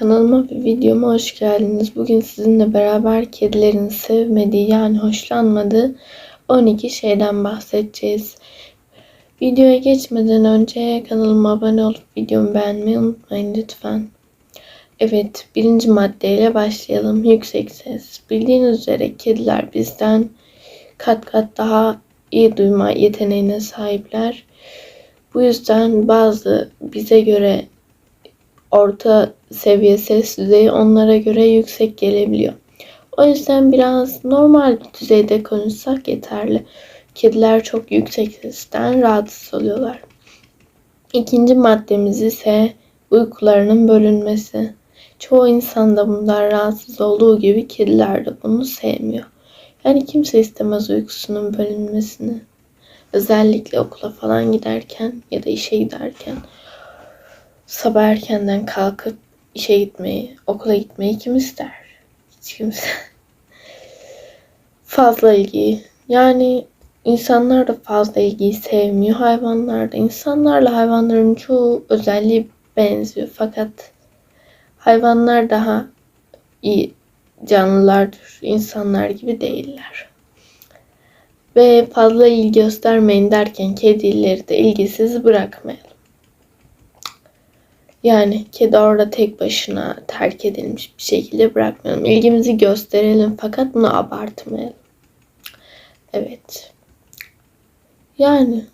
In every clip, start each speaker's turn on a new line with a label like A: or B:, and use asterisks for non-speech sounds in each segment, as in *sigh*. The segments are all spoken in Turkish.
A: Kanalıma ve videoma hoş geldiniz. Bugün sizinle beraber kedilerin sevmediği yani hoşlanmadığı 12 şeyden bahsedeceğiz. Videoya geçmeden önce kanalıma abone olup videomu beğenmeyi unutmayın lütfen. Evet birinci maddeyle başlayalım. Yüksek ses. Bildiğiniz üzere kediler bizden kat kat daha iyi duyma yeteneğine sahipler. Bu yüzden bazı bize göre orta seviye ses düzeyi onlara göre yüksek gelebiliyor. O yüzden biraz normal düzeyde konuşsak yeterli. Kediler çok yüksek sesten rahatsız oluyorlar. İkinci maddemiz ise uykularının bölünmesi. Çoğu insan da bundan rahatsız olduğu gibi kediler de bunu sevmiyor. Yani kimse istemez uykusunun bölünmesini. Özellikle okula falan giderken ya da işe giderken sabah erkenden kalkıp işe gitmeyi, okula gitmeyi kim ister? Hiç kimse. *laughs* fazla ilgi. Yani insanlar da fazla ilgiyi sevmiyor. Hayvanlar da. İnsanlarla hayvanların çoğu özelliği benziyor. Fakat hayvanlar daha iyi canlılardır. İnsanlar gibi değiller. Ve fazla ilgi göstermeyin derken kedileri de ilgisiz bırakmayalım. Yani kedi orada tek başına terk edilmiş bir şekilde bırakmayalım. İlgimizi gösterelim fakat bunu abartmayalım. Evet. Yani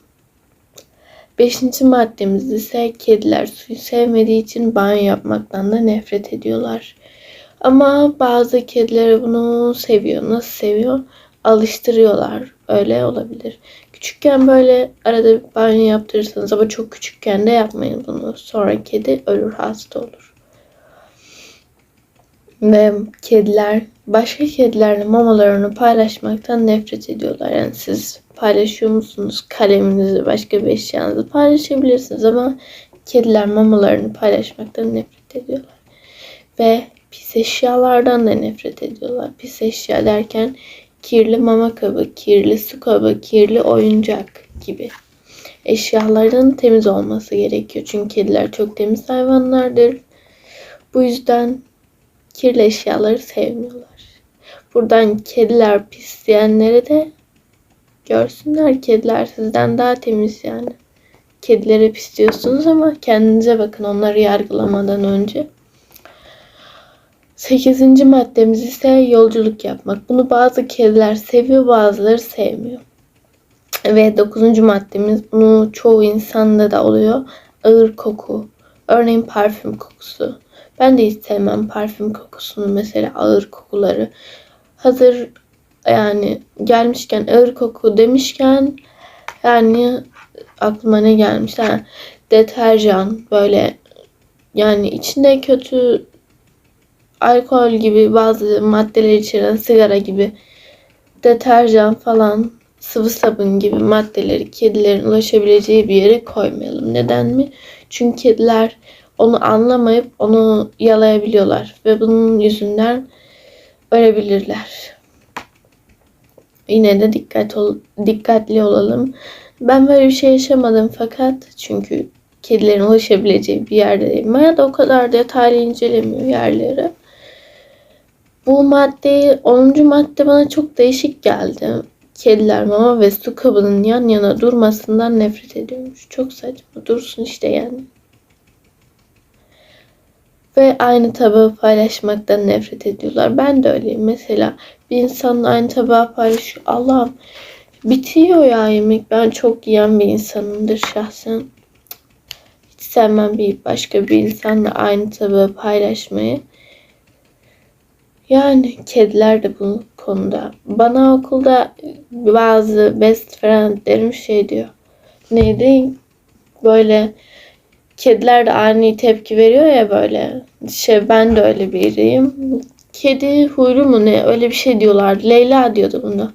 A: Beşinci maddemiz ise kediler suyu sevmediği için banyo yapmaktan da nefret ediyorlar. Ama bazı kediler bunu seviyor. Nasıl seviyor? Alıştırıyorlar. Öyle olabilir. Küçükken böyle arada banyo yaptırırsanız ama çok küçükken de yapmayın bunu. Sonra kedi ölür hasta olur. Ve kediler başka kedilerle mamalarını paylaşmaktan nefret ediyorlar. Yani siz paylaşıyor musunuz kaleminizi, başka bir eşyanızı paylaşabilirsiniz ama kediler mamalarını paylaşmaktan nefret ediyorlar. Ve pis eşyalardan da nefret ediyorlar. Pis eşya derken kirli mama kabı, kirli su kabı, kirli oyuncak gibi. Eşyaların temiz olması gerekiyor. Çünkü kediler çok temiz hayvanlardır. Bu yüzden kirli eşyaları sevmiyorlar. Buradan kediler pis diyenlere de görsünler kediler sizden daha temiz yani. Kedilere pis diyorsunuz ama kendinize bakın onları yargılamadan önce. Sekizinci maddemiz ise yolculuk yapmak. Bunu bazı kediler seviyor, bazıları sevmiyor. Ve dokuzuncu maddemiz bunu çoğu insanda da oluyor. Ağır koku. Örneğin parfüm kokusu. Ben de hiç sevmem parfüm kokusunu mesela ağır kokuları. Hazır yani gelmişken ağır koku demişken yani aklıma ne gelmiş? Ha, deterjan böyle yani içinde kötü alkol gibi bazı maddeler içeren sigara gibi deterjan falan sıvı sabun gibi maddeleri kedilerin ulaşabileceği bir yere koymayalım. Neden mi? Çünkü kediler onu anlamayıp onu yalayabiliyorlar ve bunun yüzünden ölebilirler. Yine de dikkat ol, dikkatli olalım. Ben böyle bir şey yaşamadım fakat çünkü kedilerin ulaşabileceği bir yerde değilim. Ya da o kadar detaylı incelemiyor yerleri. Bu madde 10. madde bana çok değişik geldi. Kediler mama ve su kabının yan yana durmasından nefret ediyormuş. Çok saçma. Dursun işte yani. Ve aynı tabağı paylaşmaktan nefret ediyorlar. Ben de öyleyim. Mesela bir insanla aynı tabağı paylaşıyor. Allah'ım bitiyor ya yemek. Ben çok yiyen bir insanımdır şahsen. Hiç sevmem bir başka bir insanla aynı tabağı paylaşmayı. Yani kediler de bu konuda. Bana okulda bazı best friendlerim şey diyor. Neydi? Böyle kediler de ani tepki veriyor ya böyle. Şey ben de öyle biriyim. Kedi huylu mu ne? Öyle bir şey diyorlar. Leyla diyordu bunu.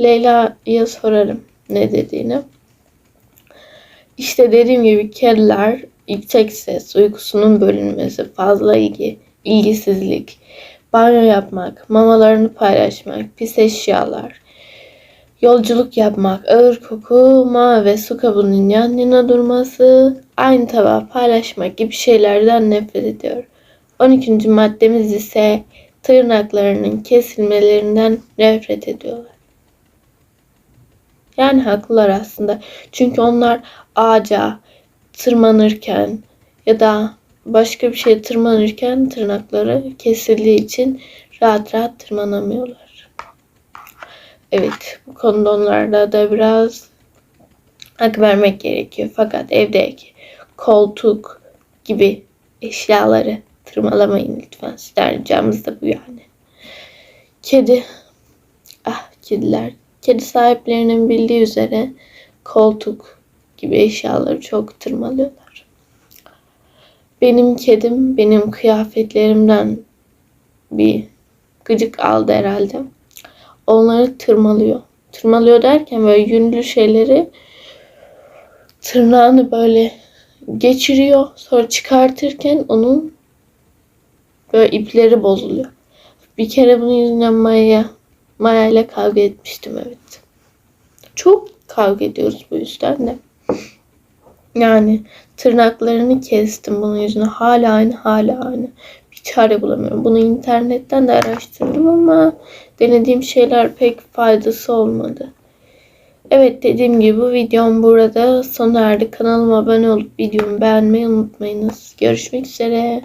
A: Leyla'ya sorarım ne dediğini. İşte dediğim gibi kediler yüksek ses, uykusunun bölünmesi, fazla ilgi, ilgisizlik, banyo yapmak, mamalarını paylaşmak, pis eşyalar, yolculuk yapmak, ağır koku, mama ve su kabının yan yana durması, aynı tabağı paylaşmak gibi şeylerden nefret ediyor. 12. maddemiz ise tırnaklarının kesilmelerinden nefret ediyorlar. Yani haklılar aslında. Çünkü onlar ağaca tırmanırken ya da başka bir şeye tırmanırken tırnakları kesildiği için rahat rahat tırmanamıyorlar. Evet, bu konuda onlara da biraz hak vermek gerekiyor. Fakat evdeki koltuk gibi eşyaları tırmalamayın lütfen. Sizden ricamız da bu yani. Kedi. Ah kediler. Kedi sahiplerinin bildiği üzere koltuk gibi eşyaları çok tırmalıyorlar. Benim kedim benim kıyafetlerimden bir gıcık aldı herhalde. Onları tırmalıyor. Tırmalıyor derken böyle yünlü şeyleri tırnağını böyle geçiriyor. Sonra çıkartırken onun böyle ipleri bozuluyor. Bir kere bunun yüzünden Maya Maya ile kavga etmiştim evet. Çok kavga ediyoruz bu yüzden de. Yani tırnaklarını kestim bunun yüzüne. Hala aynı, hala aynı. Bir çare bulamıyorum. Bunu internetten de araştırdım ama denediğim şeyler pek faydası olmadı. Evet dediğim gibi bu videom burada sona erdi. Kanalıma abone olup videomu beğenmeyi unutmayınız. Görüşmek üzere.